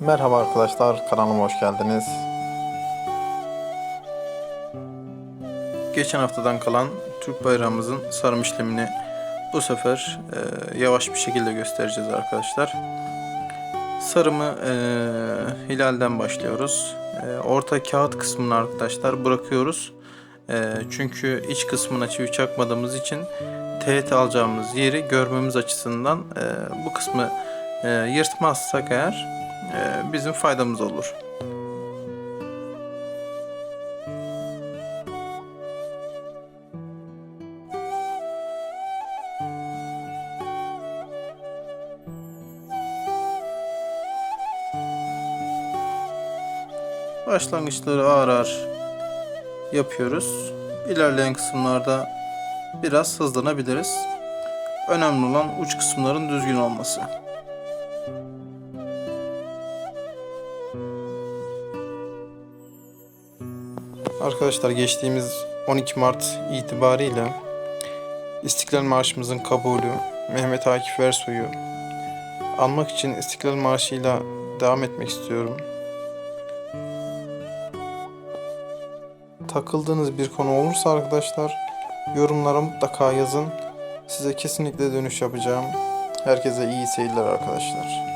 Merhaba arkadaşlar, kanalıma hoş geldiniz. Geçen haftadan kalan Türk bayrağımızın sarım işlemini bu sefer e, yavaş bir şekilde göstereceğiz arkadaşlar. Sarımı e, hilalden başlıyoruz. E, orta kağıt kısmını arkadaşlar bırakıyoruz. E, çünkü iç kısmına çivi çakmadığımız için teğet alacağımız yeri görmemiz açısından e, bu kısmı e, yırtmazsak eğer e, bizim faydamız olur. Başlangıçları ağır ağır yapıyoruz. İlerleyen kısımlarda biraz hızlanabiliriz. Önemli olan uç kısımların düzgün olması. Arkadaşlar geçtiğimiz 12 Mart itibariyle İstiklal Marşımızın kabulü Mehmet Akif Ersoy'u anmak için İstiklal Marşı'yla devam etmek istiyorum. Takıldığınız bir konu olursa arkadaşlar yorumlara mutlaka yazın. Size kesinlikle dönüş yapacağım. Herkese iyi seyirler arkadaşlar.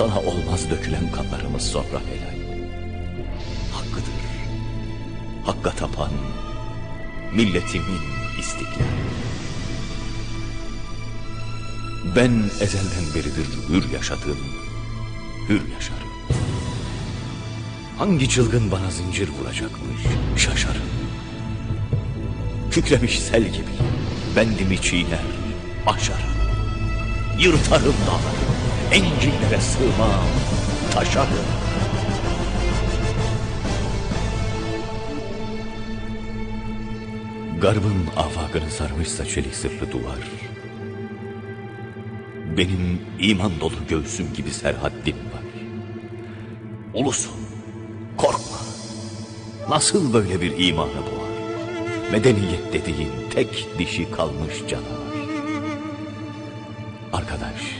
Sana olmaz dökülen kanlarımız sonra helal. Hakkıdır. Hakka tapan milletimin istiklal. Ben ezelden beridir hür yaşadım. Hür yaşarım. Hangi çılgın bana zincir vuracakmış şaşarım. Kükremiş sel gibi bendimi çiğner, aşarım. Yırtarım dağları, encillere sığmam, taşarım. Garbın afakını sarmışsa çelik sırrı duvar. Benim iman dolu göğsüm gibi serhaddim var. Ulusun, korkma. Nasıl böyle bir imanı boğar? Medeniyet dediğin tek dişi kalmış canavar. Arkadaş,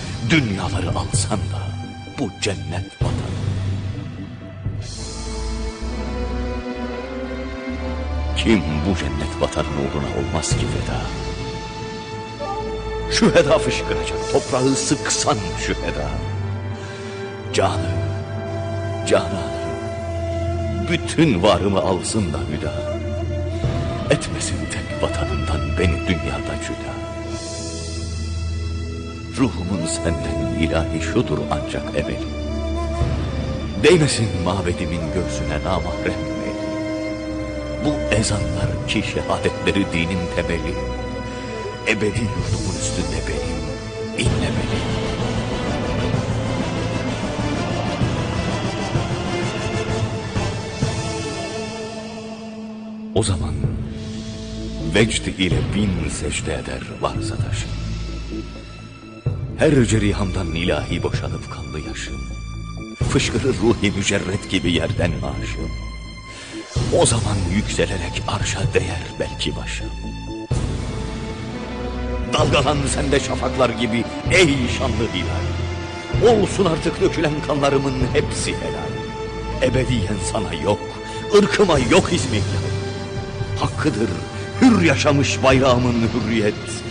dünyaları alsan da bu cennet vatanı. Kim bu cennet vatanın uğruna olmaz ki feda? Şüheda fışkıracak, toprağı sıksan şüheda. Canı, cananı, bütün varımı alsın da hüda. Etmesin tek vatanından beni dünyada cüda. Ruhumun senden ilahi şudur ancak emeli. Değmesin mabedimin göğsüne namahrem eli. Bu ezanlar ki şehadetleri dinin temeli. Ebedi yurdumun üstünde benim inlemeli. O zaman vecd ile bin secde eder varsa taşım. Her cerihamdan ilahi boşanıp kanlı yaşım. Fışkırır ruhi mücerret gibi yerden aşım. O zaman yükselerek arşa değer belki başım. Dalgalan sende şafaklar gibi ey şanlı hilal. Olsun artık dökülen kanlarımın hepsi helal. Ebediyen sana yok, ırkıma yok ismi Hakkıdır hür yaşamış bayrağımın hürriyet.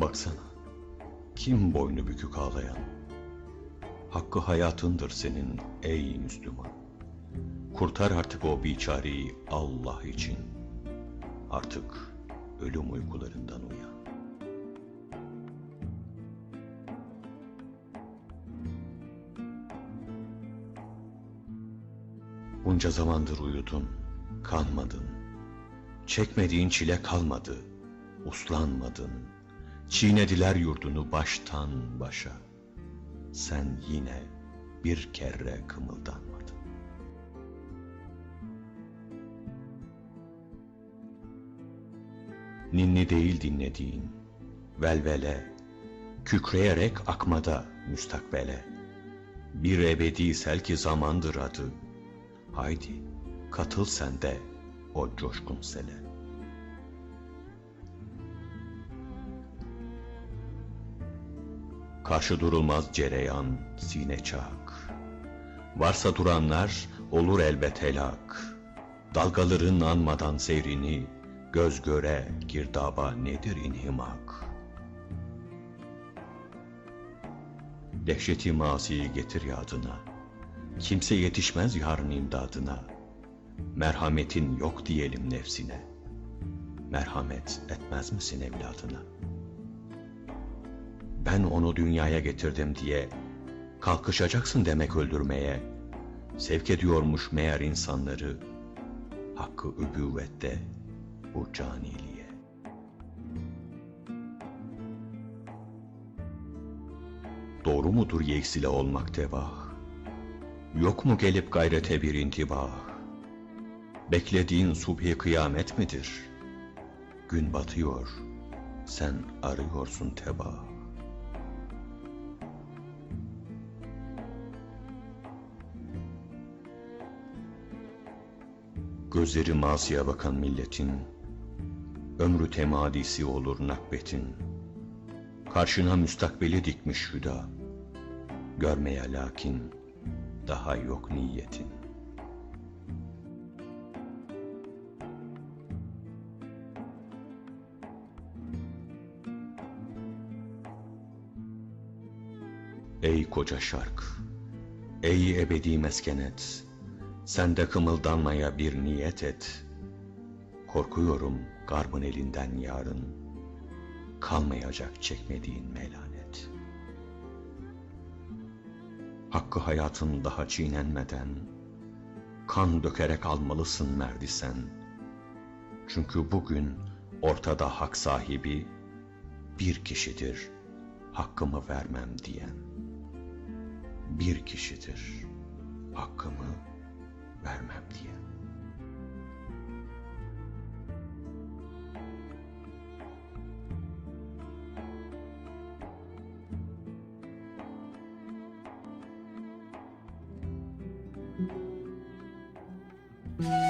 Baksana, kim boynu bükük ağlayan? Hakkı hayatındır senin ey Müslüman. Kurtar artık o biçareyi Allah için. Artık ölüm uykularından uyan. Bunca zamandır uyudun, kanmadın. Çekmediğin çile kalmadı, uslanmadın. Çiğnediler yurdunu baştan başa. Sen yine bir kere kımıldanmadın. Ninni değil dinlediğin, velvele, kükreyerek akmada müstakbele. Bir ebedi sel ki zamandır adı. Haydi katıl sen de o coşkun sele. Karşı durulmaz cereyan, sine çak. Varsa duranlar olur elbet helak. Dalgaların anmadan seyrini, göz göre girdaba nedir inhimak? Dehşeti masiyi getir yadına. Kimse yetişmez yarın imdadına. Merhametin yok diyelim nefsine. Merhamet etmez misin evladına? Ben onu dünyaya getirdim diye kalkışacaksın demek öldürmeye. Sevk ediyormuş meğer insanları hakkı übüvvette bu caniliğe. Doğru mudur yeksile olmak tevah? Yok mu gelip gayrete bir intibah? Beklediğin subhi kıyamet midir? Gün batıyor, sen arıyorsun tebah. Gözleri masiye bakan milletin, ömrü temadisi olur nakbetin. Karşına müstakbeli dikmiş hüda, görmeye lakin daha yok niyetin. Ey koca şark, ey ebedi meskenet, sen de kımıldanmaya bir niyet et. Korkuyorum garbın elinden yarın, kalmayacak çekmediğin melanet. Hakkı hayatın daha çiğnenmeden, kan dökerek almalısın merdi sen. Çünkü bugün ortada hak sahibi bir kişidir, hakkımı vermem diyen. Bir kişidir, hakkımı vermem diye. Thank